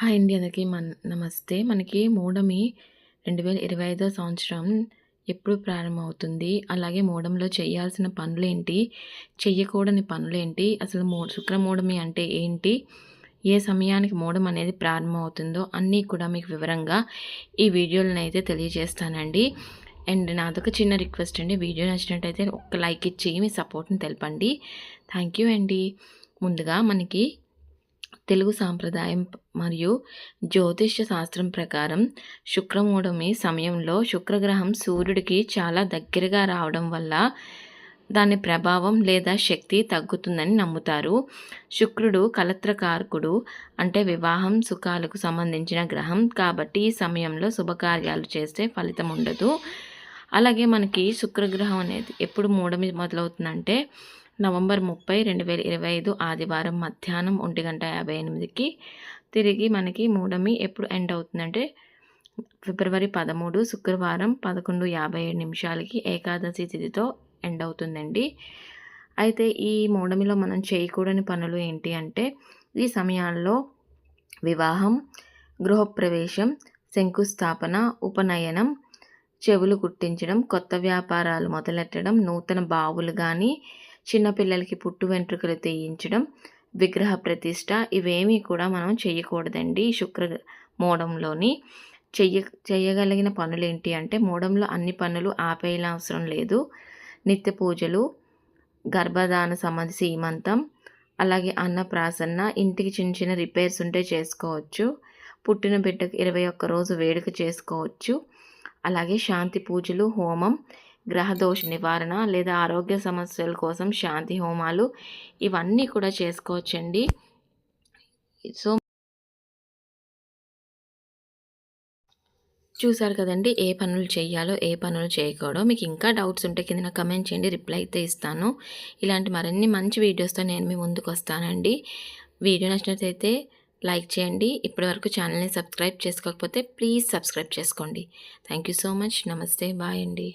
Hi అండి అందరికీ మన నమస్తే. మనకి మూడమి రెండు వేల ఇరవై ఐదో సంవత్సరం ఎప్పుడు ప్రారంభమవుతుంది? అలాగే మూడంలో చేయాల్సిన పనులేంటి? చెయ్యకూడని పనులేంటి? అసలు మూ శుక్రమూఢమి అంటే ఏంటి? ఏ సమయానికి మూడం అనేది ప్రారంభమవుతుందో అన్నీ కూడా మీకు వివరంగా ఈ వీడియోలను అయితే తెలియజేస్తానండి. అండ్ నాదొక చిన్న రిక్వెస్ట్ అండి. వీడియో నచ్చినట్టయితే ఒక్క లైక్ ఇచ్చి మీ సపోర్ట్ని తెలపండి. థ్యాంక్ యూ అండి. ముందుగా మనకి తెలుగు సాంప్రదాయం మరియు జ్యోతిష్య శాస్త్రం ప్రకారం శుక్రమూఢమి సమయంలో శుక్రగ్రహం సూర్యుడికి చాలా దగ్గరగా రావడం వల్ల దాని ప్రభావం లేదా శక్తి తగ్గుతుందని నమ్ముతారు. శుక్రుడు కలత్రకారకుడు అంటే వివాహం సుఖాలకు సంబంధించిన గ్రహం కాబట్టి ఈ సమయంలో శుభకార్యాలు చేస్తే ఫలితం ఉండదు. అలాగే మనకి శుక్రగ్రహం అనేది ఎప్పుడు మూడమి మొదలవుతుందంటే నవంబర్ ముప్పై రెండు వేల ఇరవై ఐదు ఆదివారం మధ్యాహ్నం ఒంటి గంట యాభై ఎనిమిదికి. తిరిగి మనకి మూడమి ఎప్పుడు ఎండ్ అవుతుందంటే ఫిబ్రవరి పదమూడు శుక్రవారం పదకొండు యాభై ఏడు నిమిషాలకి ఏకాదశి తిథితో ఎండ్ అవుతుందండి. అయితే ఈ మూడమిలో మనం చేయకూడని పనులు ఏంటి అంటే ఈ సమయాల్లో వివాహం గృహప్రవేశం శంకుస్థాపన ఉపనయనం చెవులు కుట్టించడం కొత్త వ్యాపారాలు మొదలెట్టడం నూతన బావులు కానీ చిన్నపిల్లలకి పుట్టు వెంట్రుకలు తీయించడం విగ్రహ ప్రతిష్ట ఇవేమీ కూడా మనం చేయకూడదండి శుక్ర మూడంలోని. చెయ్య చేయగలిగిన పనులు ఏంటి అంటే మూడంలో అన్ని పనులు ఆపేయాల అవసరం లేదు. నిత్య పూజలు గర్భధాన సమాధి సీమంతం అలాగే అన్నప్రాసన్న ఇంటికి చిన్న చిన్న రిపేర్స్ ఉంటే చేసుకోవచ్చు. పుట్టిన బిడ్డకు ఇరవై ఒక్క రోజు వేడుక చేసుకోవచ్చు. అలాగే శాంతి పూజలు హోమం గ్రహదోష నివారణ లేదా ఆరోగ్య సమస్యల కోసం శాంతి హోమాలు ఇవన్నీ కూడా చేసుకోవచ్చండి. సో చూసారు కదండి ఏ పనులు చేయాలో ఏ పనులు చేయకూడదు. మీకు ఇంకా డౌట్స్ ఉంటే కింద కమెంట్ చేయండి రిప్లై అయితే ఇస్తాను. ఇలాంటి మరిన్ని మంచి వీడియోస్తో నేను మీ ముందుకు వస్తానండి. వీడియో నచ్చినట్లయితే లైక్ చేయండి. ఇప్పటివరకు ఛానల్ని సబ్స్క్రైబ్ చేసుకోకపోతే ప్లీజ్ సబ్స్క్రైబ్ చేసుకోండి. Thank you so much. నమస్తే. బాయ్ అండి.